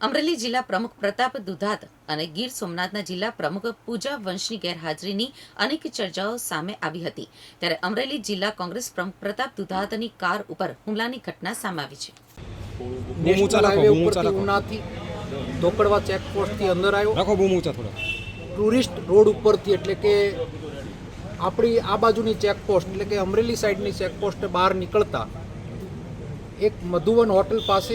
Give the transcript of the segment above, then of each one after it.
અમરેલી જિલ્લા પ્રમુખ પ્રતાપ દુધાત અને ગીર સોમનાથના જિલ્લા પ્રમુખ પૂજા વંશની ગેરહાજરીની અનેક ચર્ચાઓ સામે આવી હતી. ત્યારે અમરેલી જિલ્લા કોંગ્રેસ પ્રમુખ પ્રતાપ દુધાતની કાર ઉપર હુમલાની ઘટના સામે આવી છે. બૂમ ઊંચા નેશનલ રાખો હાઈવે બૂમ ઊંચા ઉપરથી રાખો ઉનાથી ધોકડવા ચેકપોસ્ટથી અંદર આવ્યો. રાખો બૂમ ઊંચા થોડા ટુરિસ્ટ રોડ ઉપરથી એટલે કે આપણી આ બાજુની ચેકપોસ્ટ એટલે કે અમરેલી સાઈડની ચેકપોસ્ટ બહાર નીકળતા એક મધુવન હોટલ પાસે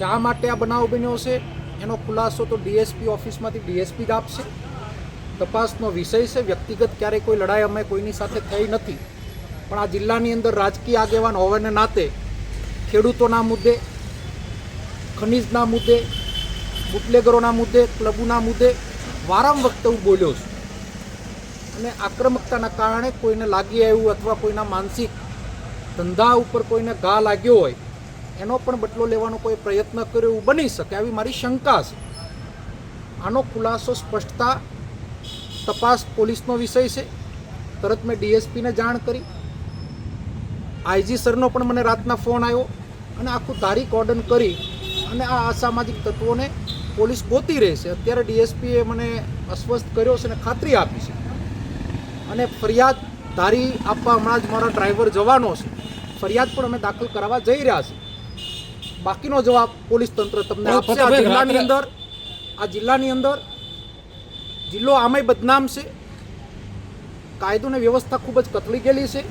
શા માટે આ બનાવ બન્યો છે? એનો ખુલાસો તો ડીએસપી ઓફિસમાંથી ડીએસપી જ આપશે. તપાસનો વિષય છે, વ્યક્તિગત ક્યારેય કોઈ લડાઈ અમે કોઈની સાથે થઈ નથી. પણ આ જિલ્લાની અંદર રાજકીય આગેવાન હોવાને નાતે ખેડૂતોના મુદ્દે, ખનીજના મુદ્દે, બુટલેગરોના મુદ્દે, ક્લબોના મુદ્દે વારંવાર વખતે હું બોલ્યો છું. અને આક્રમકતાના કારણે કોઈને લાગી આવ્યું અથવા કોઈના માનસિક ધંધા ઉપર કોઈને ઘા લાગ્યો હોય એનો પણ બદલો લેવાનો કોઈ પ્રયત્ન કર્યો એવું બની શકે આવી મારી શંકા છે. આનો ખુલાસો, સ્પષ્ટતા તપાસ પોલીસનો વિષય છે. તરત મેં ડીએસપીને જાણ કરી. આઈજી સરનો પણ મને રાતના ફોન આવ્યો અને આખું તારીખ ઓર્ડન કરી અને આ અસામાજિક તત્વોને પોલીસ ગોતી રહેશે અત્યારે ડીએસપીએ મને અસ્વસ્થ કર્યો છે અને ખાતરી આપી છે. અને ફરિયાદ ધારી આપવા હમણાં જ મારા ડ્રાઈવર જવાનો છે. ફરિયાદ પણ અમે દાખલ કરાવવા જઈ રહ્યા છે બાકીનો જવાબ પોલીસ તંત્ર તમને આપશે. આ જિલ્લાની અંદર આ જિલ્લાની અંદર જિલ્લો આમે બદનામ છે. કાયદો ને વ્યવસ્થા ખૂબ જ કથળી ગયેલી છે.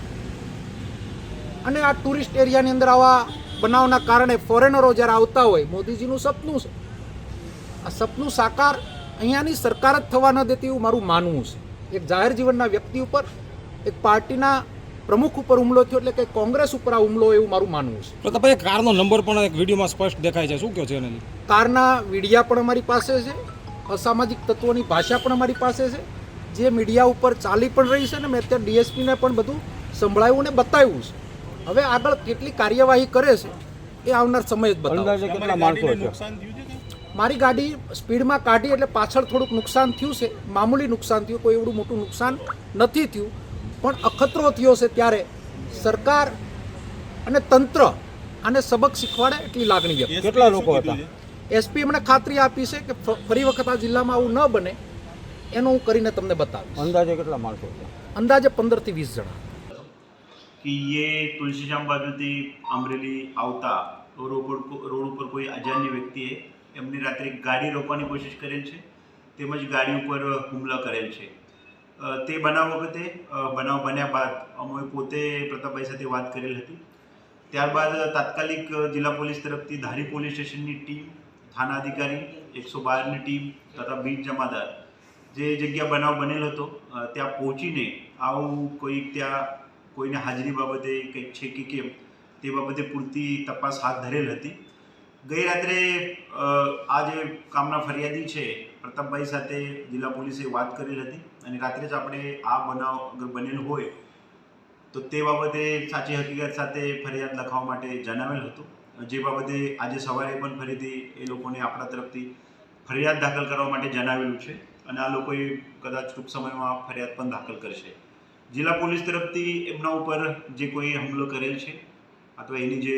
અને આ ટુરિસ્ટ એરિયાની અંદર આવા બનાવના કારણે ફોરેનરો જ્યારે આવતા હોય મોદીજીનું સપનું છે. આ સપનું સાકાર અહીંયાની સરકાર જ થવા ન દેતી એવું મારું માનવું છે. એક જાહેર જીવનના વ્યક્તિ ઉપર એક પાર્ટીના પ્રમુખ ઉપર હુમલો થયો એટલે કે કોંગ્રેસ ઉપર આ હુમલો એવું મારું માનવું છે. પ્રતાપભાઈ કારનો નંબર પણ એક વિડીયોમાં સ્પષ્ટ દેખાય છે. શું કહો છો એને કારના વીડિયા પણ અમારી પાસે છે. અસામાજિક તત્વોની ભાષા પણ અમારી પાસે છે. જે મીડિયા ઉપર ચાલી પણ રહી છે ને મેં અત્યારે ડીએસપીને પણ બધું સંભળાયું ને બતાવ્યું છે. હવે આગળ કેટલી કાર્યવાહી કરે છે એ આવનાર સમય જ બતાવશે મારી ગાડી સ્પીડમાં કાઢી એટલે પાછળ થોડુંક નુકસાન થયું છે. મામૂલી નુકસાન થયું કોઈ એવડું મોટું નુકસાન નથી થયું. પણ અખતરો થયો છે ત્યારે સરકાર અને તંત્ર આને સબક શીખવાડે એટલી લાગણી વ્યક્ત કેટલા લોકો હતા? એસપી મને ખાતરી આપી છે કે ફરી વખત આ જિલ્લામાં આવું ન બને એનું હું કરીને તમને બતાવીશ. અંદાજે કેટલા માણસો અંદાજે પંદરથી વીસ જણા. कि ये तुलसीश्याम बाजूથી અમરેલી આવતા રોડ રોડ ઉપર કોઈ અજાણ્ય વ્યક્તિએ એમની રાત્રે ગાડી રોકવાની કોશિશ કરેલ છે? તેમજ ગાડી ઉપર હુમલા કરેલ છે? તે બનાવ વખતે બનાવ બન્યા બાદ અમે પોતે પ્રતાપભાઈ સાથે વાત કરેલ હતી. ત્યારબાદ તાત્કાલિક જિલ્લા પોલીસ તરફથી ધારી પોલીસ સ્ટેશનની ટીમ, થાના અધિકારી, એકસો બારની ટીમ તથા બીજ જમાદાર જે જગ્યા બનાવ બનેલ હતો ત્યાં પહોંચીને આવું કોઈ ત્યાં કોઈને હાજરી બાબતે કંઈક છે કે કેમ તે બાબતે પૂરતી તપાસ હાથ ધરેલ હતી. ગઈ રાત્રે આ જે કામના ફરિયાદી છે પ્રતાપભાઈ સાથે જિલ્લા પોલીસે વાત કરેલ હતી અને રાત્રે જ આપણે આ બનાવ અગર બનેલ હોય તો તે બાબતે સાચી હકીકત સાથે ફરિયાદ લખવા માટે જણાવેલ હતું. જે બાબતે આજે સવારે પણ ફરીથી એ લોકોને આપણા તરફથી ફરિયાદ દાખલ કરવા માટે જણાવેલું છે અને આ લોકોએ કદાચ ટૂંક સમયમાં ફરિયાદ પણ દાખલ કરશે. જિલ્લા પોલીસ તરફથી એમના ઉપર જે કોઈ હુમલો કરેલ છે અથવા એની જે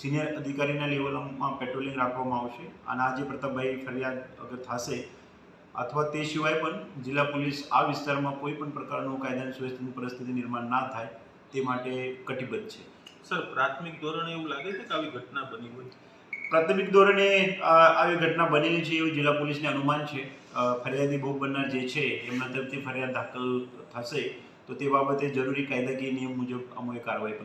સિનિયર અધિકારીના લેવલમાં પેટ્રોલિંગ રાખવામાં આવશે. અને આજે પ્રતાપભાઈ ફરિયાદ અગર થશે અથવા તે સિવાય પણ જિલ્લા પોલીસ આ વિસ્તારમાં કોઈ પણ પ્રકારનું કાયદાની સુવ્યવસ્થાની પરિસ્થિતિ નિર્માણ ના થાય તે માટે કટિબદ્ધ છે. સર પ્રાથમિક ધોરણે એવું લાગે છે કે આવી ઘટના બની હોય? પ્રાથમિક ધોરણે આ આવી ઘટના બનેલી છે એવું જિલ્લા પોલીસને અનુમાન છે. ફરિયાદી ભોગ બનનાર જે છે એમના તરફથી ફરિયાદ દાખલ થશે તો તે બાબતે જરૂરી કાયદાકીય નિયમ મુજબ અમોએ કાર્યવાહી